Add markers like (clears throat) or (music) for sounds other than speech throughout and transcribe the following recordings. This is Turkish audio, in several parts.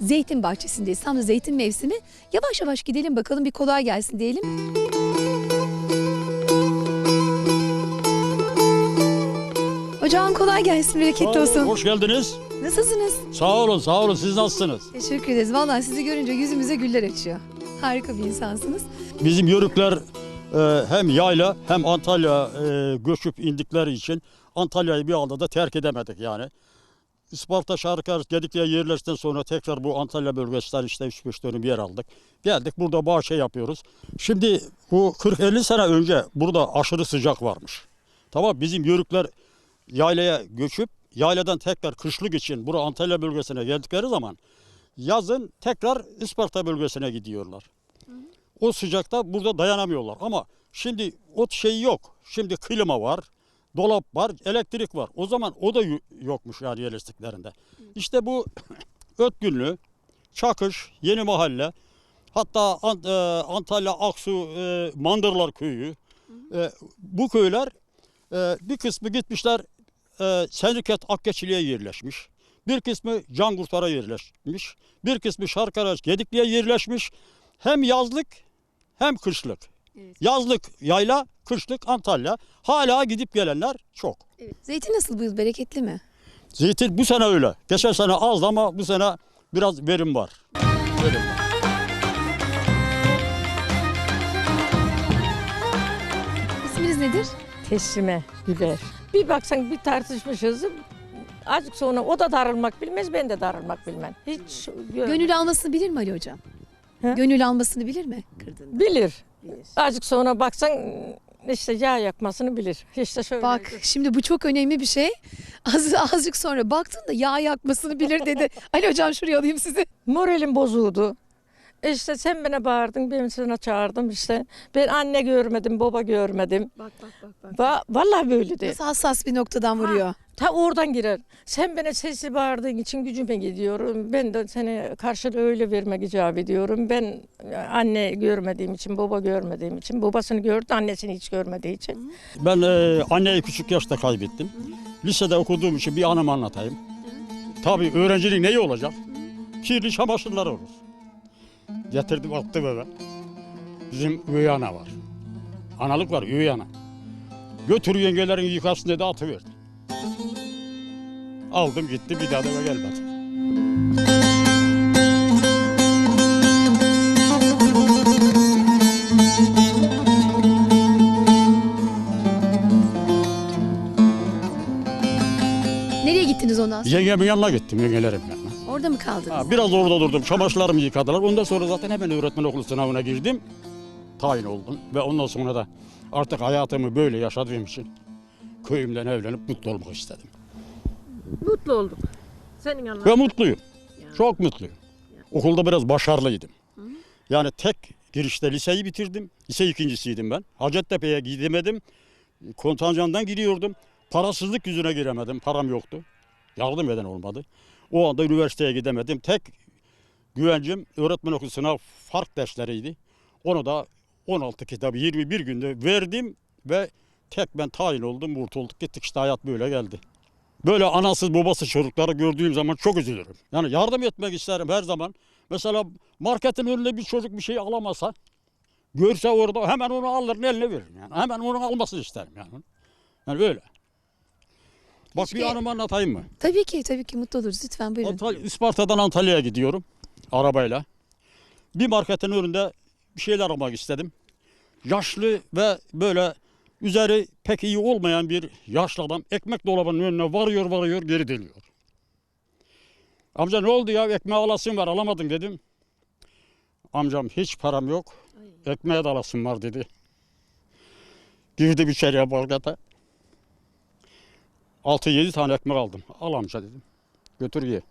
zeytin bahçesindeyiz. Tam da zeytin mevsimi. Yavaş yavaş gidelim bakalım bir kolay gelsin diyelim. Hocam kolay gelsin, bereketli olsun. Hoş geldiniz. Nasılsınız? Sağ olun, sağ olun. Siz nasılsınız? Teşekkür ederiz. Vallahi sizi görünce yüzümüze güller açıyor. Harika bir insansınız. Bizim yörükler e, hem yayla hem Antalya e, göçüp indikleri için Antalya'yı bir anda da terk edemedik yani. Isparta Şarkar Gedikli'ye yerleştikten sonra tekrar bu Antalya bölgesinden işte 3-5 dönüm yer aldık. Geldik burada bahçe yapıyoruz. Şimdi bu 40-50 sene önce burada aşırı sıcak varmış. Tamam bizim yörükler yaylaya göçüp yayladan tekrar kışlık için bura Antalya bölgesine geldikleri zaman yazın tekrar Isparta bölgesine gidiyorlar. O sıcakta burada dayanamıyorlar ama şimdi o şeyi yok. Şimdi klima var, dolap var, elektrik var. O zaman o da yo- yokmuş yani yerleştiklerinde. İşte bu (clears throat) Ötgünlü, Çakış, Yeni Mahalle, hatta e, Antalya, Aksu, e, Mandırlar köyü. e, bu köyler bir kısmı gitmişler Senriket Akkeçili'ye yerleşmiş. Bir kısmı Cangurtlar'a yerleşmiş. Bir kısmı Şarkaraç Gedikli'ye yerleşmiş. Hem yazlık hem kışlık. Evet. Yazlık yayla, kışlık Antalya. Hala gidip gelenler çok. Zeytin nasıl bu yıl? Bereketli mi? Zeytin bu sene öyle. Geçen sene az ama bu sene biraz verim var. Verim var. İsminiz nedir? Teslime güler. Bir baksan bir tartışmışız. Azıcık sonra o da darılmak bilmez, ben de darılmak bilmem. Hiç gö- Gönül almasını bilir mi Ali Hocam? He? Gönül almasını bilir mi? Kırdığında. bilir. Azıcık sonra baksan işte yağ yakmasını bilir. İşte şöyle. Bak şimdi bu çok önemli bir şey. Az, azıcık sonra baktın da yağ yakmasını bilir dedi. (laughs) Ali Hocam şuraya alayım sizi. Moralim bozuldu. İşte sen bana bağırdın, ben sana çağırdım işte. Ben anne görmedim, baba görmedim. Bak bak bak. Va- vallahi böyle de. Nasıl hassas bir noktadan vuruyor. Ta oradan girer. Sen bana sesli bağırdığın için gücüme gidiyorum. Ben de seni karşılığı öyle vermek icap ediyorum. Ben anne görmediğim için, baba görmediğim için, babasını gördü, annesini hiç görmediği için. Ben e, anneyi küçük yaşta kaybettim. Lisede okuduğum için bir anımı anlatayım. Tabii öğrenciliğin neyi olacak? Kirli çamaşırlar olur. Getirdim attım eve. Bizim üvey ana var. Analık var üvey ana. Götür yengelerin yıkasın dedi atıverdi. Aldım gitti bir daha da eve gelmedi. Nereye gittiniz ondan sonra? Yengemin yanına gittim yengelerin yanına. Orada mı kaldınız? Ha, biraz orada durdum. Çamaşırlarımı yıkadılar. Ondan sonra zaten hemen öğretmen okulu sınavına girdim. Tayin oldum. Ve ondan sonra da artık hayatımı böyle yaşadığım için köyümden evlenip mutlu olmak istedim. Mutlu olduk. Senin anladığın. Ve mutluyum. Çok mutluyum. Okulda biraz başarılıydım. Yani tek girişte liseyi bitirdim. Lise ikincisiydim ben. Hacettepe'ye gidemedim. Kontanjandan giriyordum. Parasızlık yüzüne giremedim. Param yoktu. Yardım eden olmadı. O anda üniversiteye gidemedim. Tek güvencim öğretmen okulu sınav fark dersleriydi. Onu da 16 kitabı 21 günde verdim ve tek ben tayin oldum. Kurtulduk gittik işte hayat böyle geldi. Böyle anasız babasız çocukları gördüğüm zaman çok üzülürüm. Yani yardım etmek isterim her zaman. Mesela marketin önünde bir çocuk bir şey alamasa görse orada hemen onu alır eline veririm yani. Hemen onu almasını isterim yani. Yani böyle. Bak Keşke- bir anımı anlatayım mı? Tabii ki tabii ki mutlu oluruz. Lütfen buyurun. Antalya, Isparta'dan Antalya'ya gidiyorum arabayla. Bir marketin önünde bir şeyler almak istedim. Yaşlı ve böyle üzeri pek iyi olmayan bir yaşlı adam ekmek dolabının önüne varıyor varıyor geri dönüyor. Amca ne oldu ya ekmeğe alasın var alamadın dedim. Amcam hiç param yok. Ekmeğe de alasın var dedi. Girdim içeriye markete. 6-7 tane ekmek aldım. Al amca dedim. Götür ye.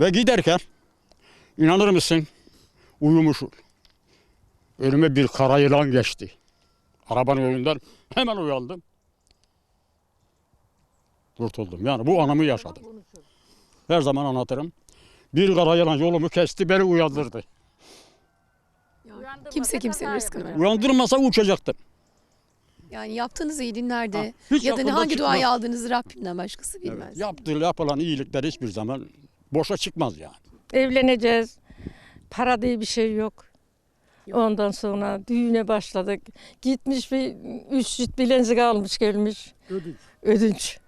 Ve giderken inanır mısın uyumuşum. Önüme bir kara yılan geçti. Arabanın önünden hemen uyandım. Kurtuldum. Yani bu anımı yaşadım. Her zaman anlatırım. Bir kara yılan yolumu kesti beni uyandırdı. Kimse kimsenin rızkını Uyandırmasa uçacaktım. Yani yaptığınız iyiliğin Ha, hiç ya da aklımdan hangi çıkmaz. duayı aldığınızı Rabbimden başkası bilmez. Evet, yaptığı yapılan iyilikler hiçbir zaman boşa çıkmaz yani. Evleneceğiz. Para diye bir şey yok. Ondan sonra düğüne başladık. Gitmiş bir üç çift bilezik almış gelmiş. Ödünç.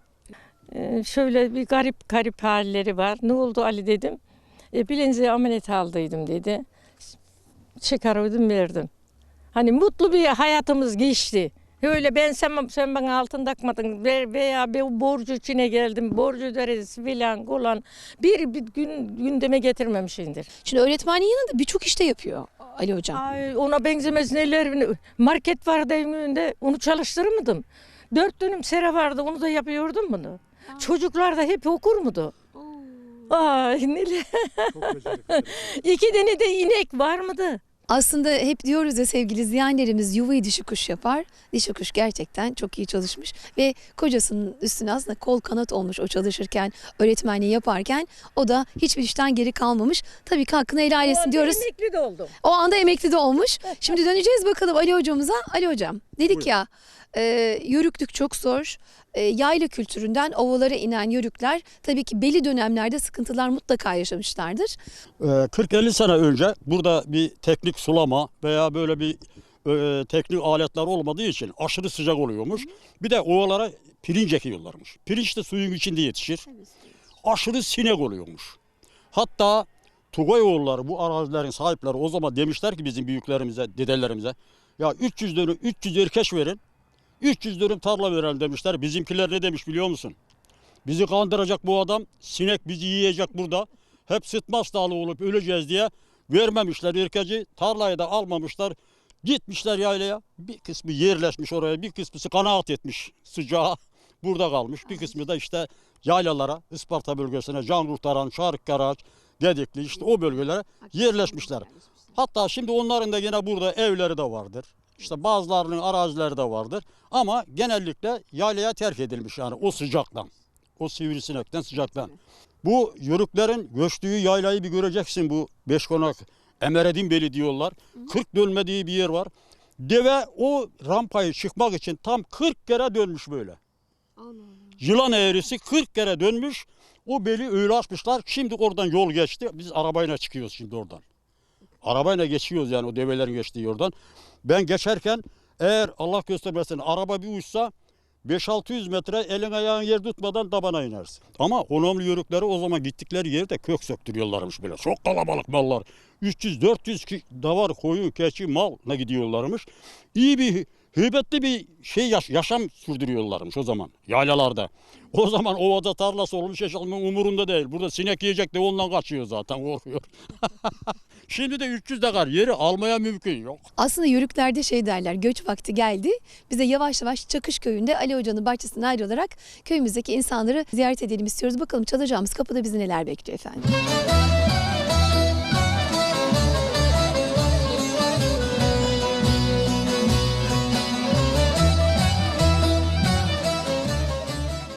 Ee, şöyle bir garip garip halleri var. Ne oldu Ali dedim. E, bileziği ameliyat aldıydım dedi. Çıkarıyordum verdim. Hani mutlu bir hayatımız geçti. Öyle ben sen, sen bana altın takmadın ve- veya bir borcu içine geldim. Borcu öderiz filan kulan. Bir, bir gün gündeme getirmemişindir. Şimdi öğretmenliğin yanında birçok işte yapıyor Ali hocam. Ay, ona benzemez neler. Market vardı evimde onu çalıştırmadım. Dört dönüm sera vardı onu da yapıyordum bunu. Çocuklar da hep okur mudu? Ay neler. (laughs) İki tane de inek var mıydı? Aslında hep diyoruz ya sevgili izleyenlerimiz yuvayı dişi kuş yapar. Dişi kuş gerçekten çok iyi çalışmış ve kocasının üstüne aslında kol kanat olmuş o çalışırken, öğretmenliği yaparken o da hiçbir işten geri kalmamış. Tabii ki hakkını helal etsin diyoruz. Emekli de oldum. O anda emekli de olmuş. Şimdi döneceğiz bakalım Ali hocamıza. Ali hocam dedik Buyurun. ya e, yörüklük çok zor. E, yayla kültüründen ovalara inen yörükler tabii ki belli dönemlerde sıkıntılar mutlaka yaşamışlardır. Ee, 40-50 sene önce burada bir teknik sulama veya böyle bir e, teknik aletler olmadığı için aşırı sıcak oluyormuş. Bir de ovalara pirinç ekiyorlarmış. Pirinç de suyun içinde yetişir. Aşırı sinek oluyormuş. Hatta Tugayoğulları bu arazilerin sahipleri o zaman demişler ki bizim büyüklerimize, dedelerimize ya 300 dönüm 300 erkeş verin. 300 dönüm tarla verelim demişler. Bizimkiler ne demiş biliyor musun? Bizi kandıracak bu adam. Sinek bizi yiyecek burada. Hep sıtma hastalığı olup öleceğiz diye vermemişler erkeci. Tarlayı da almamışlar. Gitmişler yaylaya. Bir kısmı yerleşmiş oraya. Bir kısmısı kanaat etmiş sıcağa. Burada kalmış. Bir kısmı da işte yaylalara, Isparta bölgesine, Can Kurtaran, Şarkıkaraç, Gedikli işte o bölgelere yerleşmişler. Hatta şimdi onların da yine burada evleri de vardır. İşte bazılarının arazileri de vardır. Ama genellikle yaylaya terk edilmiş yani o sıcaktan. O sivrisinekten sıcaktan. Bu yörüklerin göçtüğü yaylayı bir göreceksin bu Beşkonak Emeredin Beli diyorlar. 40 dönmediği bir yer var. Deve o rampayı çıkmak için tam 40 kere dönmüş böyle. Yılan eğrisi 40 kere dönmüş. O beli öyle açmışlar. Şimdi oradan yol geçti. Biz arabayla çıkıyoruz şimdi oradan. Arabayla geçiyoruz yani o develerin geçtiği yoldan. Ben geçerken eğer Allah göstermesin araba bir uçsa 5-600 metre elin ayağın yer tutmadan tabana inersin. Ama önemli yörükleri o zaman gittikleri yerde kök söktürüyorlarmış böyle. Çok kalabalık mallar. 300-400 ki davar, koyun, keçi, mal ne gidiyorlarmış. İyi bir heybetli bir şey yaş- yaşam sürdürüyorlarmış o zaman yaylalarda. O zaman ovada tarlası olmuş yaşamın umurunda değil. Burada sinek yiyecek de ondan kaçıyor zaten korkuyor. (laughs) Şimdi de 300 dekar yeri almaya mümkün yok. Aslında yörüklerde şey derler göç vakti geldi. Biz de yavaş yavaş Çakış köyünde Ali Hoca'nın bahçesinden ayrılarak köyümüzdeki insanları ziyaret edelim istiyoruz. Bakalım çalacağımız kapıda bizi neler bekliyor efendim.